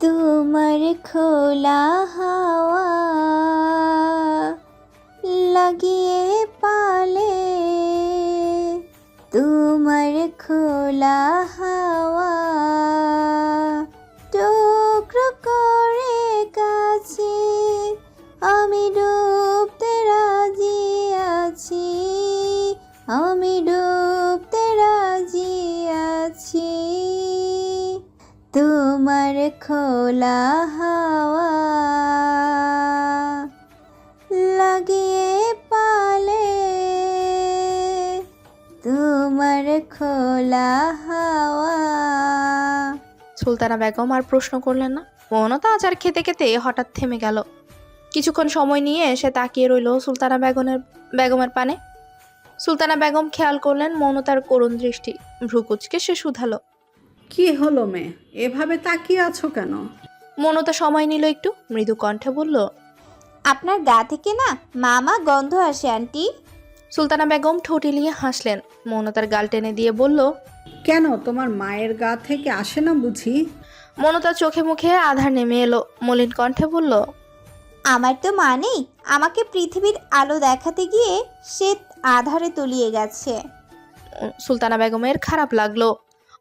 তোমার খোলা হাওয়া লাগিয়ে হাওয়া লাগিয়ে পালে তোমার খোলা হাওয়া। সুলতানা বেগম আর প্রশ্ন করলেন না। মৌনতা আচার খেতে খেতে হঠাৎ থেমে গেল। কিছুক্ষণ সময় নিয়ে সে তাকিয়ে রইল সুলতানা বেগমের বেগমের পানে। সুলতানা বেগম খেয়াল করলেন মৌনতার করুণ দৃষ্টি। ভ্রুকুচকে সে শুধালো। কি হলো মেয়ে? এভাবে তাকিয়ে আছো কেন? মৌনতা সময় নিল একটু। মৃদু কণ্ঠে বলল আপনার গা থেকে না মামা গন্ধ আসে আন্টি। সুলতানা বেগম ঠোঁটিলিয়ে হাসলেন। মৌনতার গাল টেনে দিয়ে বলল কেন তোমার মায়ের গা থেকে আসে না বুঝি? মৌনতার চোখে মুখে আধার নেমে এলো। মলিন কণ্ঠে বলল আমার তো মা নেই। আমাকে পৃথিবীর আলো দেখাতে গিয়ে সে আধারে তলিয়ে গেছে। সুলতানা বেগমের খারাপ লাগল।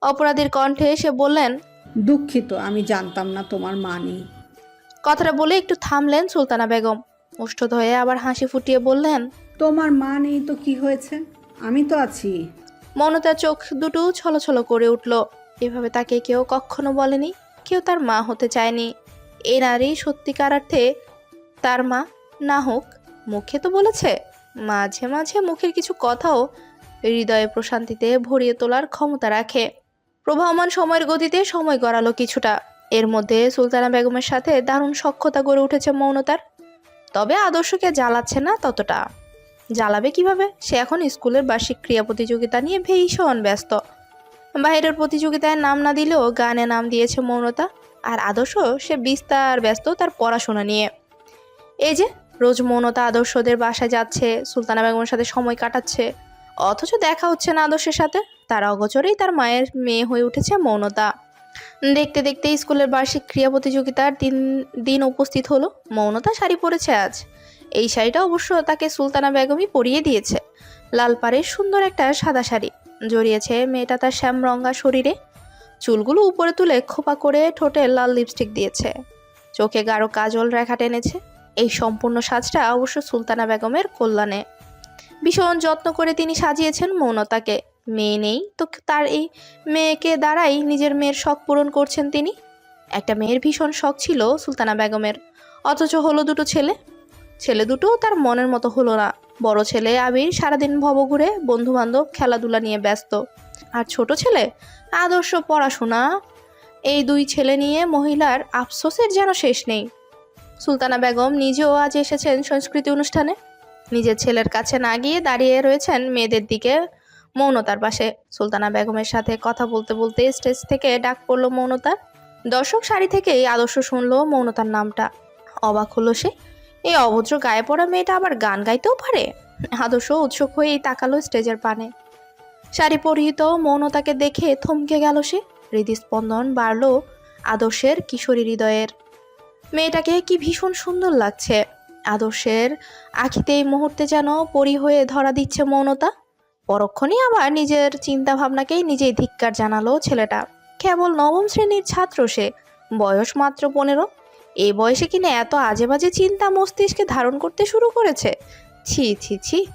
অপরাধীর কণ্ঠে এসে বললেন দুঃখিত আমি জানতাম না তোমার মা নেই। কথাটা বলে একটু থামলেন সুলতানা বেগম। উষ্ঠত হয়ে আবার হাসি ফুটিয়ে বললেন তোমার মা নেই তো কি হয়েছে? আমি তো আছি। মনতার চোখ দুটো ছলছল করে উঠল। এভাবে তাকে কেউ কখনো বলেনি কেউ তার মা হতে চায়নি। এ নারী সত্যিকার অর্থে তার মা না হোক মুখে তো বলেছে মাঝে মাঝে মুখের কিছু কথাও হৃদয়ে প্রশান্তিতে ভরিয়ে তোলার ক্ষমতা রাখে। প্রবাহমান সময়ের গতিতে সময় গড়ালো কিছুটা। এর মধ্যে সুলতানা বেগমের সাথে দারুণ সখ্যতা গড়ে উঠেছে মৌনতার। তবে আদর্শকে জ্বালাচ্ছে না ততটা। জ্বালাবে কীভাবে? সে এখন স্কুলের বার্ষিক ক্রিয়া প্রতিযোগিতা নিয়ে ভীষণ ব্যস্ত। বাইরের প্রতিযোগিতায় নাম না দিলেও গানে নাম দিয়েছে মৌনতা। আর আদর্শ, সে বিস্তার ব্যস্ত তার পড়াশোনা নিয়ে। এই যে, রোজ মৌনতা আদর্শদের বাসায় যাচ্ছে, সুলতানা বেগমের সাথে সময় কাটাচ্ছে। অথচ দেখা হচ্ছে না আদর্শের সাথে। তার অগোচরেই তার মায়ের মেয়ে হয়ে উঠেছে মৌনতা। দেখতে দেখতে স্কুলের বার্ষিক ক্রিয়া প্রতিযোগিতার দিন দিন উপস্থিত হলো। মৌনতা শাড়ি পরেছে আজ। এই শাড়িটা অবশ্য তাকে সুলতানা বেগমই পরিয়ে দিয়েছে। লাল পাড়ের সুন্দর একটা সাদা শাড়ি। জড়িয়েছে মেয়েটা তার শ্যামরঙ্গা শরীরে। চুলগুলো উপরে তুলে খোপা করে ঠোঁটে লাল লিপস্টিক দিয়েছে। চোখে গাঢ় কাজল রেখা টেনেছে। এই সম্পূর্ণ সাজটা অবশ্য সুলতানা বেগমের কল্যাণে। ভীষণ যত্ন করে তিনি সাজিয়েছেন মৌনতাকে। মেয়ে নেই, তো তার এই মেয়েকে দ্বারাই নিজের মেয়ের শখ পূরণ করছেন তিনি। একটা মেয়ের ভীষণ শখ ছিল সুলতানা বেগমের, অথচ হলো দুটো ছেলে। ছেলে দুটো তার মনের মতো হলো না। বড় ছেলে আবির সারাদিন ভব ঘুরে বন্ধু বান্ধব খেলাধুলা নিয়ে ব্যস্ত। আর ছোট ছেলে, আদর্শ পড়াশোনা, এই দুই ছেলে নিয়ে মহিলার আফসোসের যেন শেষ নেই। সুলতানা বেগম নিজেও আজ এসেছেন সংস্কৃতি অনুষ্ঠানে। নিজের ছেলের কাছে না গিয়ে দাঁড়িয়ে রয়েছেন মেয়েদের দিকে মৌনতার পাশে। সুলতানা বেগমের সাথে কথা বলতে বলতে স্টেজ থেকে ডাক পড়ল মৌনতার দর্শক সারি থেকেই আদর্শ শুনলো মৌনতার নামটা। অবাক হলো সে। এই অভদ্র গায়ে পড়া মেয়েটা আবার গান গাইতেও পারে? আদর্শ উৎসুক হয়েই তাকালো স্টেজের পানে। শাড়ি পরিহিত মৌনতাকে দেখে থমকে গেল সে। হৃদস্পন্দন বাড়লো আদর্শের কিশোরী হৃদয়ের। মেয়েটাকে কি ভীষণ সুন্দর লাগছে। আদর্শের আখিতে এই মুহূর্তে যেন পরি হয়ে ধরা দিচ্ছে মৌনতা। পরক্ষণেই আবার নিজের চিন্তা ভাবনাকেই নিজেই ধিক্কার জানালো ছেলেটা। কেবল নবম শ্রেণির ছাত্র সে। বয়স মাত্র পনেরো। এই বয়সে কিনা এত আজে বাজে চিন্তা মস্তিষ্কে ধারণ করতে শুরু করেছে? ছি ছি ছি।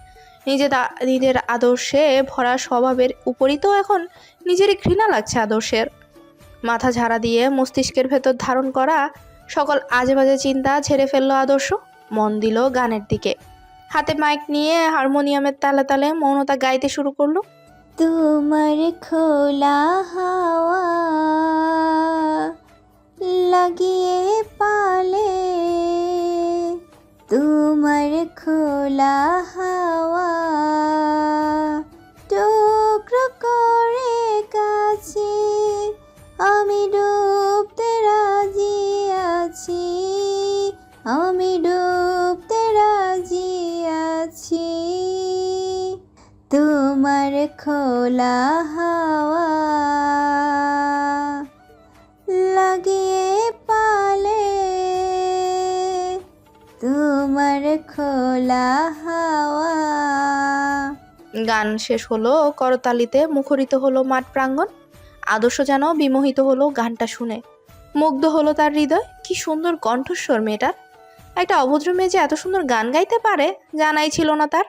নিজে নিজের আদর্শে ভরা স্বভাবের উপরই তো এখন নিজেরই ঘৃণা লাগছে আদর্শের। মাথা ঝাড়া দিয়ে মস্তিষ্কের ভেতর ধারণ করা সকল আজে বাজে চিন্তা ছেড়ে ফেলল আদর্শ। মন দিল গানের দিকে। হাতে মাইক নিয়ে হারমোনিয়ামের তালে তালে মৌনতা গাইতে শুরু করল। তোমার খোলা হাওয়া লাগিয়ে খোলা হাওয়া লাগিয়ে পালে তোমার খোলা হাওয়া। গান শেষ হলো, করতালিতে মুখরিত হলো মাঠ প্রাঙ্গণ। আদর্শ যেন বিমোহিত হলো গানটা শুনে। মুগ্ধ হলো তার হৃদয়। কি সুন্দর কণ্ঠস্বর মেয়েটার। একটা অভদ্র মেয়ে যে এত সুন্দর গান গাইতে পারে জানাই ছিল না তার।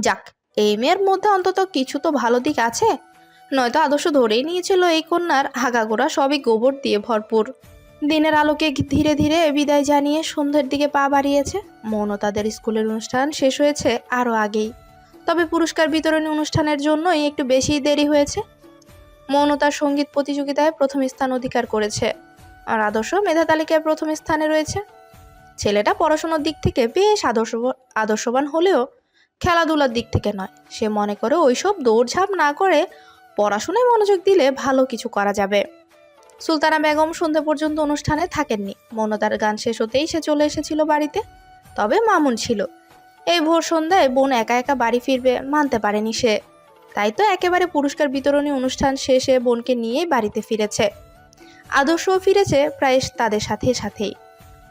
যাক এই মেয়ের মধ্যে অন্তত কিছু তো ভালো দিক আছে। নয়তো আদর্শ ধরেই নিয়েছিল এই কন্যার, হাগাগোড়া সবই গোবর দিয়ে ভরপুর। দিনের আলোকে ধীরে ধীরে বিদায় জানিয়ে সন্ধ্যের দিকে পা বাড়িয়েছে। মৌন তাদের স্কুলের অনুষ্ঠান শেষ হয়েছে আরও আগেই। তবে পুরস্কার বিতরণী অনুষ্ঠানের জন্যই একটু বেশি দেরি হয়েছে। মৌন তার সংগীত প্রতিযোগিতায় প্রথম স্থান অধিকার করেছে। আর আদর্শ মেধা তালিকায় প্রথম স্থানে রয়েছে। ছেলেটা পড়াশোনার দিক থেকে বেশ আদর্শ আদর্শবান হলেও খেলাধুলার দিক থেকে নয়। সে মনে করে ওইসব দৌড়ঝাঁপ না করে পড়াশোনায় মনোযোগ দিলে ভালো কিছু করা যাবে। সুলতানা বেগম সন্ধ্যা পর্যন্ত অনুষ্ঠানে থাকেননি। মনতার গান শেষ হতেই সে চলে এসেছিল বাড়িতে। তবে মামুন ছিল। এই ভোর সন্ধ্যায় বোন একা একা বাড়ি ফিরবে মানতে পারেনি সে। তাই তো একেবারে পুরস্কার বিতরণী অনুষ্ঠান শেষে বোনকে নিয়েই বাড়িতে ফিরেছে। আদর্শও ফিরেছে প্রায় তাদের সাথে সাথেই।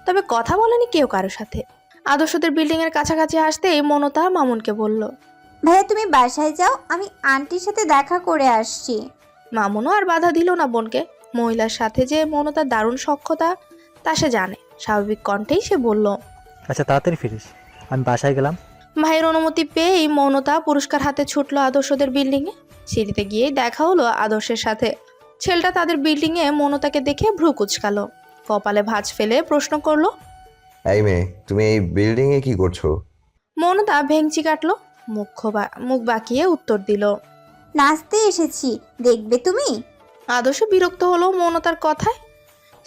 তবে কথা বলেনি কেউ কারোর সাথে। আদর্শদের বিল্ডিংয়ের কাছাকাছি আসতেই মনতা মামুনকে বলল ভাইয়া তুমি বাসায় যাও আমি আন্টির সাথে দেখা করে আসছি। মামুনও আর বাধা দিল না বোনকে। মহিলার সাথে যে মনতার দারুণ সক্ষতা তা সে জানে। স্বাভাবিক কণ্ঠেই সে বলল আচ্ছা তাড়াতাড়ি ফিরিস আমি বাসায় গেলাম। ভাইয়ের অনুমতি পেয়েই মৌনতা পুরস্কার হাতে ছুটলো আদর্শদের বিল্ডিংয়ে সিঁড়িতে গিয়েই দেখা হলো আদর্শের সাথে। ছেলেটা তাদের বিল্ডিংয়ে মৌনতাকে দেখে ভ্রু কুচকালো। কপালে ভাঁজ ফেলে প্রশ্ন করল এই মেয়ে তুমি এই বিল্ডিংয়ে কি করছ? মৌনতা ভেংচি কাটলো মুখ বা- মুখ বাঁকিয়ে উত্তর দিল নাচতে এসেছি দেখবে তুমি? আদর্শ বিরক্ত হলো মৌনতার কথায়।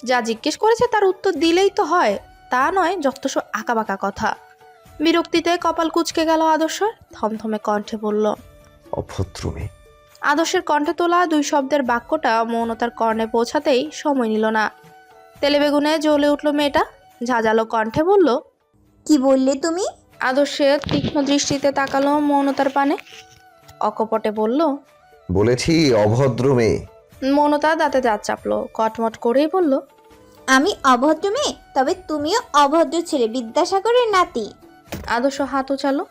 যা জিজ্ঞেস করেছে তার উত্তর দিলেই তো হয় তা নয় যথেষ্ট আঁকাবাঁকা কথা। বিরক্তিতে কপাল কুচকে গেল আদর্শ থমথমে কণ্ঠে বলল অভদ্র মেয়ে। আদর্শের কণ্ঠে তোলা দুই শব্দের বাক্যটা মৌনতার কর্ণে পৌঁছাতেই সময় নিল না। তেলেবেগুনে জ্বলে উঠল মেয়েটা ঝাঁঝালো কণ্ঠে বলল কি বললে তুমি? আদর্শে তীক্ষ্ণ দৃষ্টিতে তাকালো মৌনতার পানে। অকপটে বলল বলেছি অভদ্র মেয়ে। মৌনতা দাঁতে দাঁত চাপলো কটমট করেই বলল আমি অভদ্র মেয়ে তবে তুমিও অভদ্র ছেলে বিদ্যাসাগরের নাতি। আদর্শ হাত উচালো।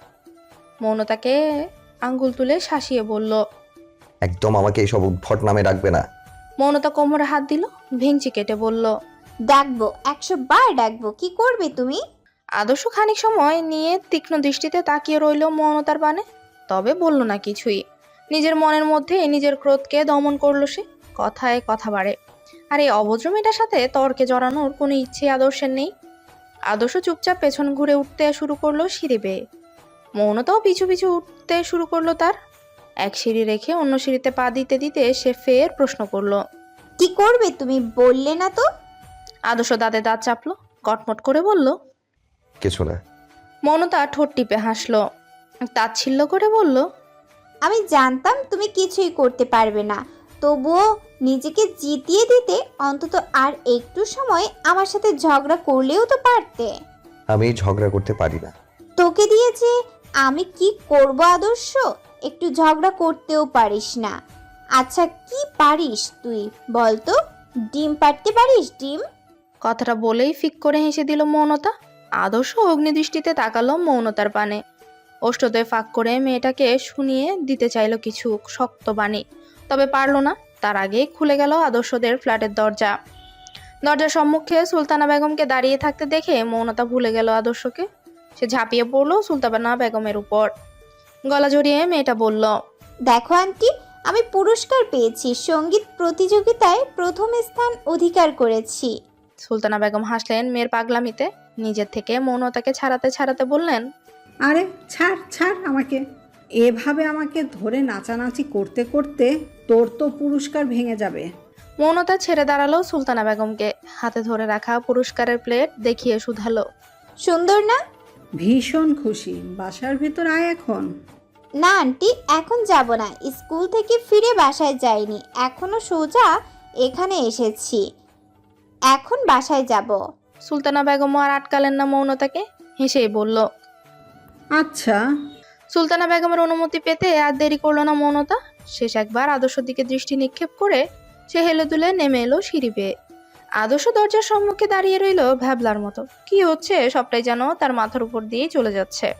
মৌনতাকে আঙ্গুল তুলে শাসিয়ে বলল একদম আমাকে এইসব উদ্ভট নামে ডাকবে না। মৌনতা কোমরে হাত দিল ভেঙচি কেটে বলল ডাকবো একশো বার ডাকবো কি করবে তুমি? আদর্শ খানিক সময় নিয়ে তীক্ষ্ণ দৃষ্টিতে তাকিয়ে রইল মৌনতার বানে। তবে বলল না কিছুই। নিজের মনের মধ্যে নিজের ক্রোধকে দমন করল সে কথায় কথা বাড়ে। আর এই অভদ্র মেয়েটার সাথে তর্কে জড়ানোর কোনো ইচ্ছে আদর্শের নেই। আদর্শ চুপচাপ পেছন ঘুরে উঠতে শুরু করল সিঁড়ি বেয়ে। মৌনতাও পিছু পিছু উঠতে শুরু করল তার। এক সিঁড়ি রেখে অন্য সিঁড়িতে পা দিতে দিতে সে ফের প্রশ্ন করল কি করবে তুমি? বললে না তো? আদর্শ দাঁতে দাঁত চাপলো কটমট করে বলল কিছু না। মৌনতা ঠোঁট টিপে হাসলো তাচ্ছিল্য করে বলল আমি জানতাম তুমি কিছুই করতে পারবে না তবুও নিজেকে জিতিয়ে দিতে অন্তত আর একটু সময় আমার সাথে ঝগড়া করলেও তো পারতে। আমি ঝগড়া করতে পারি না। তোকে দিয়েছে আমি কি করব আদর্শ একটু ঝগড়া করতেও পারিস না। আচ্ছা কি পারিস তুই বল তো ডিম পারতে পারিস ডিম? কথাটা বলেই ফিক করে হেসে দিল মৌনতা। আদর্শ অগ্নিদৃষ্টিতে তাকালো মৌনতার পানে। ওষ্ঠতে ফাঁক করে মেয়েটাকে শুনিয়ে দিতে চাইলো কিছু শক্ত বাণী। তবে পারল না। তার আগেই খুলে গেল আদর্শদের ফ্ল্যাটের দরজা। দরজার সম্মুখে সুলতানা বেগমকে দাঁড়িয়ে থাকতে দেখে মৌনতা ভুলে গেল আদর্শকে। সে ঝাঁপিয়ে পড়ল সুলতানা বেগমের উপর। গলা জড়িয়ে মেয়েটা বলল, দেখো আন্টি, আমি পুরস্কার পেয়েছি। সংগীত প্রতিযোগিতায় প্রথম স্থান অধিকার করেছি। সুলতানা বেগম হাসলেন মেয়ের পাগলামিতে নিজের থেকে মৌনতাকে ছাড়াতে ছাড়াতে বললেন আরে ছাড় ছাড় আমাকে। এভাবে আমাকে ধরে নাচানাচি করতে করতে তোর তো পুরস্কার ভেঙে যাবে। মৌনতা ছেড়ে দাঁড়াল সুলতানা বেগমকে। হাতে ধরে রাখা পুরস্কারের প্লেট দেখিয়ে শুধালো। সুন্দর না? ভীষণ খুশি। বাসার ভেতর আয় এখন। না আন্টি এখন যাব না। স্কুল থেকে ফিরে বাসায় যাইনি। এখনও সোজা এখানে এসেছি। এখন বাসায় যাব। সুলতানা বেগম আর আটকালেন না মৌনতাকে হেসেই বলল। আচ্ছা। সুলতানা বেগমের অনুমতি পেতে আর দেরি করল না মৌনতা। শেষ একবার আদর্শ দিকে দৃষ্টি নিক্ষেপ করে সে হেলে দুলে নেমে এলো সিঁড়ি বেয়ে। আদর্শ দরজার সম্মুখে দাঁড়িয়ে রইল ভ্যাবলার মতো। কি হচ্ছে সবটাই যেন তার মাথার উপর দিয়েই চলে যাচ্ছে।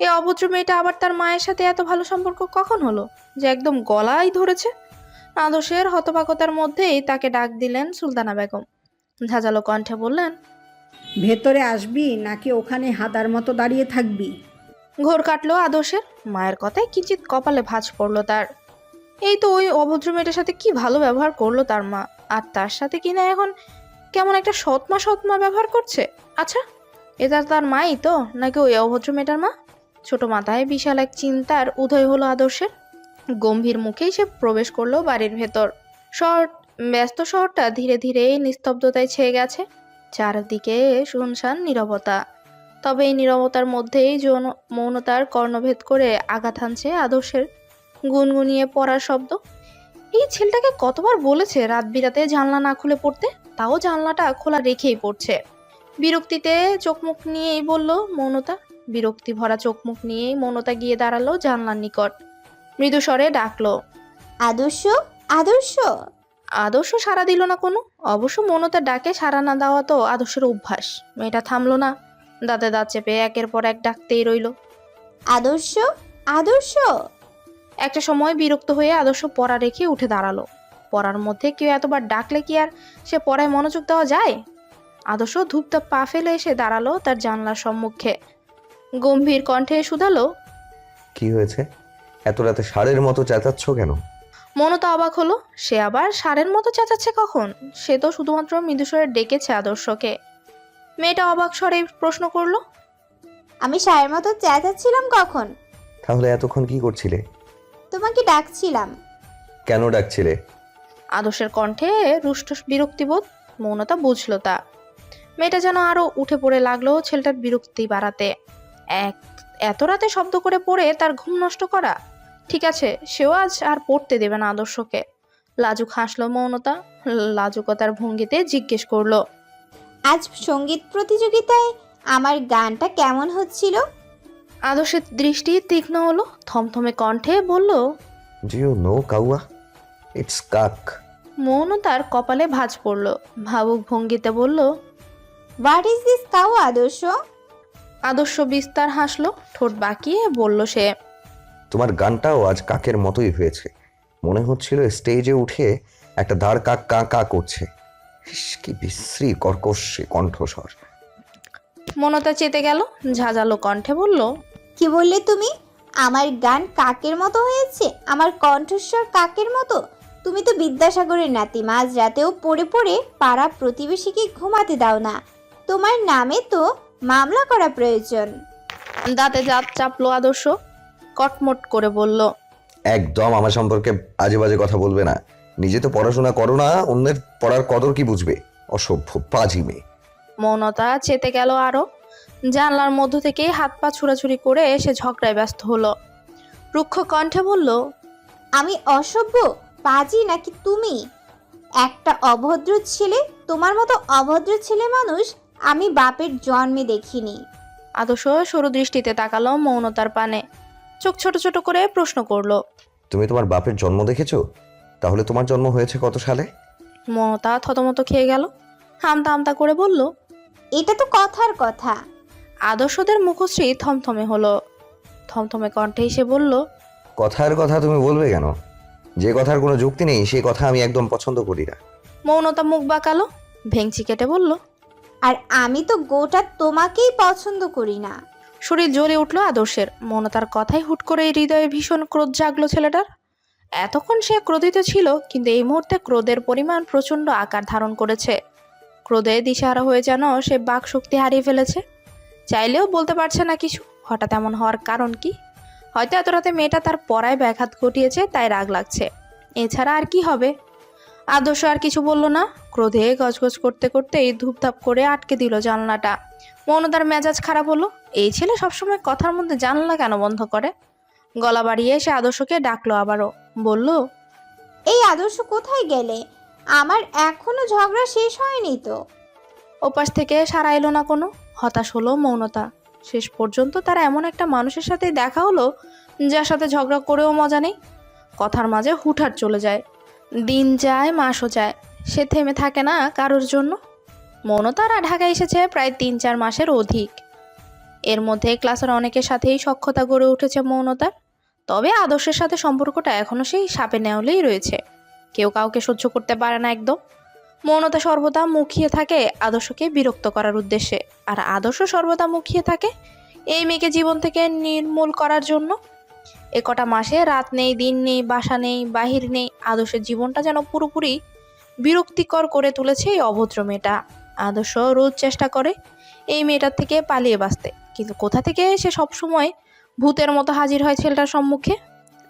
এই অভদ্র মেয়েটা আবার তার মায়ের সাথে এত ভালো সম্পর্ক কখন হলো? যে একদম গলায় ধরেছে। আদর্শের হতবাকতার মধ্যেই তাকে ডাক দিলেন সুলতানা বেগম। ঝাঁঝালো কণ্ঠে বললেন ভেতরে আসবি নাকি ওখানে হাদার মতো দাঁড়িয়ে থাকবি? ঘোর কাটলো আদর্শের মায়ের কথায় কিঞ্চিত কপালে ভাঁজ পড়ল তার। এই তো ওই অভদ্র মেয়েটার সাথে কি ভালো ব্যবহার করল তার মা আর তার সাথে কিনা এখন কেমন একটা সৎমা সৎমা ব্যবহার করছে? আচ্ছা এটা তার মাই তো নাকি ওই অভদ্র মেয়েটার মা? ছোট মাথায় বিশাল এক চিন্তার উদয় হলো আদর্শের। গম্ভীর মুখেই সে প্রবেশ করল বাড়ির ভেতর। শহর ব্যস্ত শহরটা ধীরে ধীরে নিস্তব্ধতায় ছেয়ে গেছে। চারদিকে শুনশান নীরবতা। তবে এই নীরবতার মধ্যেই যৌন, মৌনতার কর্ণভেদ করে আঘাত হানছে আদর্শের গুনগুনিয়ে পড়ার শব্দ। এই ছেলেটাকে কতবার বলেছে রাত বিরাতে জানলা না খুলে পড়তে? তাও জানলাটা খোলা রেখেই পড়ছে। বিরক্তিতে চোখমুখ নিয়েই বলল, মৌনতা? বিরক্তি ভরা চোখমুখ নিয়েই মৌনতা গিয়ে দাঁড়াল জানলার নিকট। মৃদু স্বরে ডাকলো, আদর্শ? আদর্শ? আদর্শ সাড়া দিল না কোনো? অবশ্য মৌনতার ডাকে সাড়া না দেওয়া তো আদর্শের অভ্যাস। মেয়েটা থামলো না। দাঁতে দাঁত চেপে একের পর এক ডাকতেই রইল। আদর্শ? আদর্শ? একটা সময় বিরক্ত হয়ে আদর্শ পড়া রেখে উঠে দাঁড়াল। পড়ার মধ্যে কেউ এতবার ডাকলে কি আর সে পড়ায় মনোযোগ দেওয়া যায়? আদর্শ ধূপধাপ পা ফেলে এসে দাঁড়াল তার জানলার সম্মুখে। গম্ভীর কণ্ঠে শুধালো কি হয়েছে? এত রাতে ষাঁড়ের মতো চেঁচাচ্ছ কেন? মনতা অবাক হলো। সে আবার সারের মতো চেঁচাচ্ছে কখন? সে তো শুধুমাত্র মৃদুস্বরে ডেকেছে আদর্শকে। মেয়েটা অবাক স্বরে প্রশ্ন করল আমি সায়ের মতো চেঁচাচ্ছিলাম কখন? তাহলে এতক্ষণ কি করছিলে? তোমাকে ডাকছিলাম। কেন ডাকছিলে? আদর্শের কণ্ঠে রুষ্ট বিরক্তিবোধ মৌনতা বুঝলো তা। মেয়েটা যেন আরও উঠে পড়ে লাগল ছেলেটার বিরক্তি বাড়াতে। এক এত রাতে শব্দ করে পড়ে তার ঘুম নষ্ট করা? ঠিক আছে সেও আজ আর পড়তে দেবে না আদর্শকে। লাজুক হাসলো মৌনতা লাজুকতার ভঙ্গিতে জিজ্ঞেস করল আজ সংগীত প্রতিযোগিতায় আমার গানটা কেমন হচ্ছিল? আদর্শের দৃষ্টি তীক্ষ্ণ হলো থমথমে কণ্ঠে বলল জিও নো কাউয়া ইটস কাক মৌনতার কপালে ভাঁজ পড়ল ভাবুক ভঙ্গিতে বলল হোয়াট ইজ দিস কাউ আদর্শ? আদর্শ বিস্তার হাসলো ঠোঁট বাঁকিয়ে বলল সে গানটাও আজ কাকের মতোই হয়েছে। মনে হচ্ছিল স্টেজে উঠে একটা দাঁড় কাক কা কা করছে। কি বিশ্রী কর্কশে কণ্ঠস্বর। মনতা চেতে গেল ঝাঁঝালো কণ্ঠে বলল কি বললে তুমি? আমার গান কাকের মতো হয়েছে? আমার কণ্ঠস্বর কাকের মতো? তুমি তো বিদ্যাসাগরের নাতি মাঝ রাতেও পড়ে পড়ে পাড়া প্রতিবেশীকে ঘুমাতে দাও না। তোমার নামে তো মামলা করা প্রয়োজন। দাঁতে দাঁত চাপলো আদর্শ। কটমট করে বলল একদম আমার সম্পর্কে আজে বাজে কথা বলবে না। নিজে তো পড়াশোনা করো না অন্যের পড়ার কদর কি বুঝবে? অসভ্য পাজি মেয়ে। মৌনতা চেতে গেল আরও জানলার মধ্য থেকে হাত পা ছুড়াছুড়ি করে এসে ঝগড়ায় ব্যস্ত হলো। রুক্ষ কণ্ঠে বলল আমি অসভ্য পাজি নাকি তুমি? একটা অভদ্র ছেলে তোমার মতো অভদ্র ছেলে মানুষ আমি বাপের জন্মে দেখিনি। আদর্শ সরু দৃষ্টিতে তাকালো মৌনতার পানে। চোখ ছোট ছোট করে প্রশ্ন করল তুমি তোমার বাপের জন্ম দেখেছ? তাহলে তোমার জন্ম হয়েছে কত সালে? মমতা থতমত খেয়ে গেল হামতা হামতা করে বলল এটা তো কথার কথা। আদর্শদের মুখশ্রী থমথমে হলো। থমথমে কণ্ঠে এসে বলল কথার কথা তুমি বলবে কেন? যে কথার কোনো যুক্তি নেই সেই কথা আমি একদম পছন্দ করি না। মৌনতা মুখ বাঁকালো ভেংচি কেটে বলল আর আমি তো গোটা তোমাকেই পছন্দ করি না। শরীর জ্বলে উঠল আদর্শের। মনতার কথাই হুট করে হৃদয়ে ভীষণ ক্রোধ জাগলো ছেলেটার। এতক্ষণ সে ক্রোধিত ছিল, কিন্তু এই মুহূর্তে ক্রোধের পরিমাণ প্রচণ্ড আকার ধারণ করেছে। ক্রোধে দিশাহারা হয়ে যেন সে বাক শক্তি হারিয়ে ফেলেছে। চাইলেও বলতে পারছে না কিছু। হঠাৎ এমন হওয়ার কারণ কি? হয়তো এত রাতে মেয়েটা তার পড়ায় ব্যাঘাত ঘটিয়েছে, তাই রাগ লাগছে। এছাড়া আর কি হবে? আদর্শ আর কিছু বলল না। ক্রোধে গজগজ করতে করতেই ধূপধাপ করে আটকে দিল জানলাটা। মৌনদার মেজাজ খারাপ হলো। এই ছেলে সবসময় কথার মধ্যে জানলা কেন বন্ধ করে? গলা বাড়িয়ে সে আদর্শকে ডাকলো আবারও বলল এই আদর্শ কোথায় গেলে? আমার এখনও ঝগড়া শেষ হয়নি তো? ওপাশ থেকে সারা এলো না কোনো হতাশ হলো মৌনতা। শেষ পর্যন্ত তারা এমন একটা মানুষের সাথে দেখা হলো যার সাথে ঝগড়া করেও মজা নেই। কথার মাঝে হুটহাট চলে যায়। দিন যায় মাসও যায়। সে থেমে থাকে না কারোর জন্য। মৌনতারা ঢাকা এসেছে প্রায় তিন চার মাসের অধিক। এর মধ্যে ক্লাসের অনেকের সাথেই সখ্যতা গড়ে উঠেছে মৌনতার। তবে আদর্শের সাথে সম্পর্কটা এখনও সেই সাপে নেওলেই রয়েছে। কেউ কাউকে সহ্য করতে পারে না একদম। মৌনতা সর্বদা মুখিয়ে থাকে আদর্শকে বিরক্ত করার উদ্দেশ্যে। আর আদর্শ সর্বদা মুখিয়ে থাকে এই মেয়েকে জীবন থেকে নির্মূল করার জন্য। এ কটা মাসে রাত নেই, দিন নেই, বাসা নেই, বাহির নেই, আদর্শের জীবনটা যেন পুরোপুরি বিরক্তিকর করে তুলেছে এই অভদ্র মেয়েটা। আদর্শ রোজ চেষ্টা করে এই মেয়েটার থেকে পালিয়ে বাঁচতে। কিন্তু কোথা থেকে সে সবসময় ভূতের মতো হাজির হয় ছেলেটার সম্মুখে?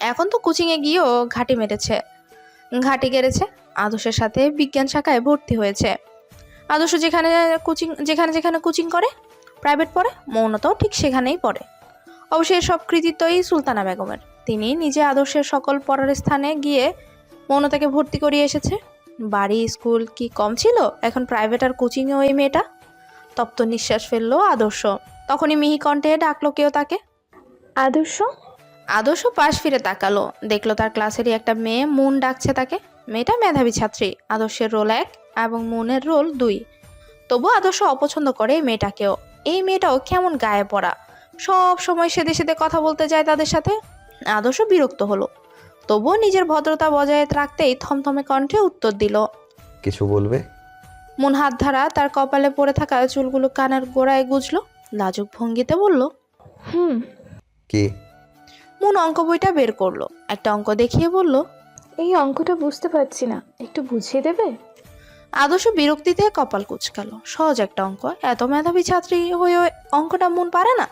এখন তো কোচিংয়ে গিয়েও ঘাটি মেরেছে। ঘাটি গেড়েছে, আদর্শের সাথে বিজ্ঞান শাখায় ভর্তি হয়েছে। আদর্শ যেখানে কোচিং, যেখানে যেখানে কোচিং করে, প্রাইভেট পড়ে, মৌনতাও ঠিক সেখানেই পড়ে। অবশ্যই সব কৃতিত্বই সুলতানা বেগমের। তিনি নিজে আদর্শের সকল পড়ার স্থানে গিয়ে মৌনতাকে ভর্তি করিয়ে এসেছে। বাড়ি, স্কুল কি কম ছিল? এখন প্রাইভেট আর কোচিংয়ে ওই মেয়েটা তপ্ত নিঃশ্বাস ফেলল আদর্শ। তখনই মিহি কণ্ঠে ডাকলো কেউ তাকে। আদর্শ? আদর্শ পাশ ফিরে তাকালো। দেখল তার ক্লাসেরই একটা মেয়ে মুন ডাকছে তাকে। মেয়েটা মেধাবী ছাত্রী। আদর্শের রোল এক এবং মুনের রোল দুই। তবু আদর্শ অপছন্দ করে এই মেয়েটাকেও। এই মেয়েটাও কেমন গায়ে পড়া। সব সময় সেদে সেদে কথা বলতে যায় তাদের সাথে। আদর্শ বিরক্ত হলো। তবুও নিজের ভদ্রতা বজায় রাখতেই থমথমে কণ্ঠে উত্তর দিল। কিছু বলবে? মন হাত ধারা তার কপালে পড়ে থাকা চুলগুলো কানের গোড়ায় গুজলো লাজুক ভঙ্গিতে বলল হুম। কি? মন অঙ্ক বইটা বের করল একটা অঙ্ক দেখিয়ে বলল এই অঙ্কটা বুঝতে পারছি না একটু বুঝিয়ে দেবে? আদর্শ বিরক্তিতে কপাল কুচকালো সহজ একটা অঙ্ক এত মেধাবী ছাত্রী হয়ে অঙ্কটা মন পারে না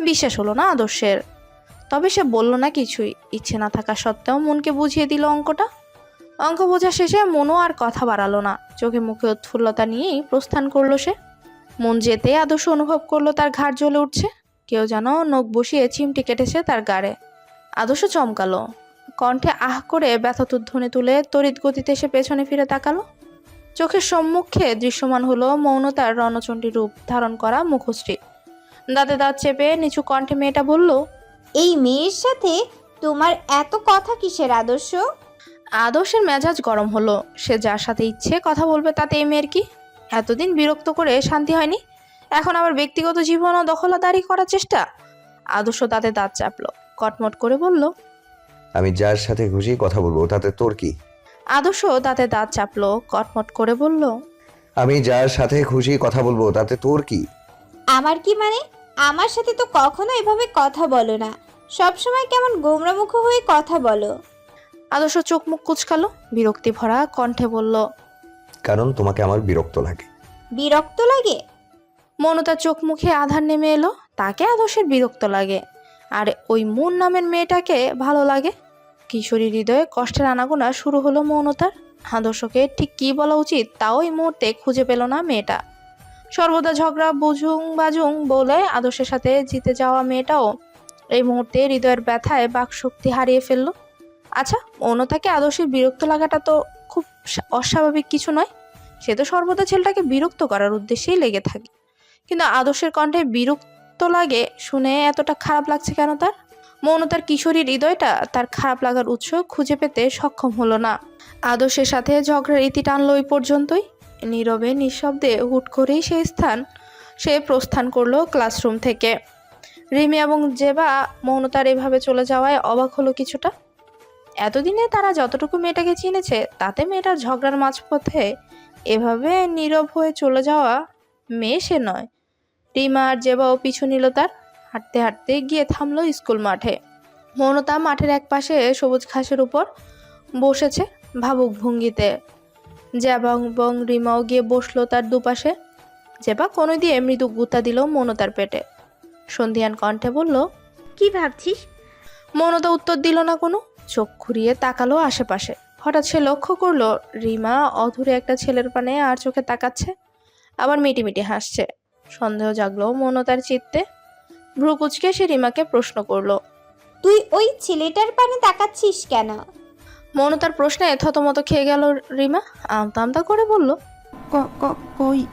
বিশ্বাস হলো না আদর্শের। তবে সে বলল না কিছুই ইচ্ছে না থাকা সত্ত্বেও মনকে বুঝিয়ে দিল অঙ্কটা। অঙ্ক বোঝা শেষে মনও আর কথা বাড়ালো না। চোখে মুখে উৎফুল্লতা নিয়েই প্রস্থান করল সে। মন যেতে আদর্শ অনুভব করল তার ঘাড় জ্বলে উঠছে। কেউ যেন নখ বসিয়ে চিমটি কেটেছে তার গাড়ে। আদর্শ চমকালো। কণ্ঠে আহ করে ব্যথাতুর ধ্বনি তুলে তড়িৎ গতিতে সে পেছনে ফিরে তাকালো। চোখের সম্মুখে দৃশ্যমান হলো মৌনতার রণচণ্ডী রূপ ধারণ করা মুখশ্রী। দাঁতে দাঁত চেপে নিচু কণ্ঠে মেয়েটা বলল, এই মেয়ের সাথে তোমার এত কথা কিসের আদর্শ? আদর্শের মেজাজ গরম হলো। সে যার সাথে ইচ্ছে কথা বলবে তাতে এই মেয়ের কি? এতদিন বিরক্ত করে শান্তি হয়নি। এখন আবার ব্যক্তিগত জীবন ও দখলদারি করার চেষ্টা? আদর্শ তাতে দাঁত চাপলো। কটমট করে বলল আমি যার সাথে খুশি কথা বলব তাতে তোর কি? আদর্শ তাতে দাঁত চাপলো। কটমট করে বলল আমি যার সাথে খুশি কথা বলব তাতে তোর কি? আমার কি মানে? আমার সাথে তো কখনো এভাবে কথা বলো না। সব সময় কেমন গোমরামুখ হয়ে কথা বলো। আদর্শ চোখ মুখ কুচকালো বিরক্তি ভরা কণ্ঠে বলল কারণ তোমাকে আমার বিরক্ত লাগে। বিরক্ত লাগে? মনতার চোখ মুখে আধার নেমে এলো তাকে আদর্শের বিরক্ত লাগে। আর ওই মুন নামের মেয়েটাকে ভালো লাগে। কিশোরী হৃদয়ে কষ্টের আনাগোনা শুরু হলো মৌনতার। আদর্শকে ঠিক কী বলা উচিত তাও এই মুহূর্তে খুঁজে পেল না মেয়েটা। সর্বদা ঝগড়া বুঝুং বাজুং বলে আদর্শের সাথে জিতে যাওয়া মেয়েটাও এই মুহূর্তে হৃদয়ের ব্যথায় বাকশক্তি হারিয়ে ফেলল। আচ্ছা মৌনতাকে আদর্শের বিরক্ত লাগাটা তো খুব অস্বাভাবিক কিছু নয়। সে তো সর্বদা ছেলেটাকে বিরক্ত করার উদ্দেশ্যেই লেগে থাকে। কিন্তু আদর্শের কণ্ঠে বিরক্ত লাগে শুনে এতটা খারাপ লাগছে কেন তার? মৌনতার কিশোরীর হৃদয়টা তার খারাপ লাগার উৎস খুঁজে পেতে সক্ষম হলো না। আদর্শের সাথে ঝগড়ার ইতি টানলো ওই পর্যন্তই। নীরবে, নিঃশব্দে হুট করেই সেই স্থান, সে প্রস্থান করল ক্লাসরুম থেকে। রিমি এবং জেবা মৌনতার এভাবে চলে যাওয়ায় অবাক হলো কিছুটা। এতদিনে তারা যতটুকু মেয়েটাকে চিনেছে তাতে মেয়েটার ঝগড়ার মাঝপথে এভাবে নীরব হয়ে চলে যাওয়া মেয়ে সে নয়। রিমা আর জেবাও পিছু নিল তার। হাঁটতে হাঁটতে গিয়ে থামলো স্কুল মাঠে। মৌনতা মাঠের এক পাশে সবুজ ঘাসের উপর বসেছে ভাবুক ভঙ্গিতে। জেবা এবং রিমাও গিয়ে বসল তার দুপাশে। জেবা কোনো দিয়ে মৃদু গুতা দিল মৌনতার পেটে। সন্ধিয়ান কণ্ঠে বলল কি ভাবছিস? মৌনতা উত্তর দিল না কোনো। চোখ ঘুরিয়ে তাকালো আশেপাশে। হঠাৎ সে লক্ষ্য করল রিমা অধুরে একটা ছেলের পানে আর চোখে তাকাচ্ছে। আবার মিটিমিটি হাসছে। সন্দেহ জাগলো মৌনতার চিত্তে। ভ্রু কুচকে সে রিমাকে প্রশ্ন করল তুই ওই ছেলেটার পানে তাকাচ্ছিস কেন? মৌনতার প্রশ্নে থতমত খেয়ে গেল রিমা আমতা আমতা করে বলল ক- ক- কই?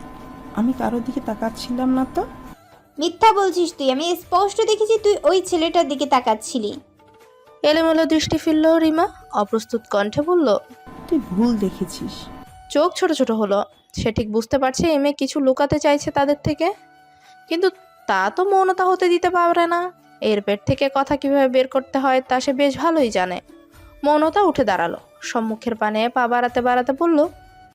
আমি কারোর দিকে তাকাচ্ছিলাম না তো? মিথ্যা বলছিস তুই। আমি স্পষ্ট দেখেছি তুই ওই ছেলেটার দিকে তাকাচ্ছিলি। এলোমেলো দৃষ্টি ফিরল রিমা। অপ্রস্তুত কণ্ঠে বলল তুই ভুল দেখেছিস। চোখ ছোট ছোট হলো। সে ঠিক বুঝতে পারছে এমএ কিছু লুকাতে চাইছে তাদের থেকে। কিন্তু তা তো মৌনতা হতে দিতে পারে না। এর পেট থেকে কথা কীভাবে বের করতে হয় তা সে বেশ ভালোই জানে। মৌনতা উঠে দাঁড়াল। সম্মুখের পানে পা বাড়াতে বাড়াতে বলল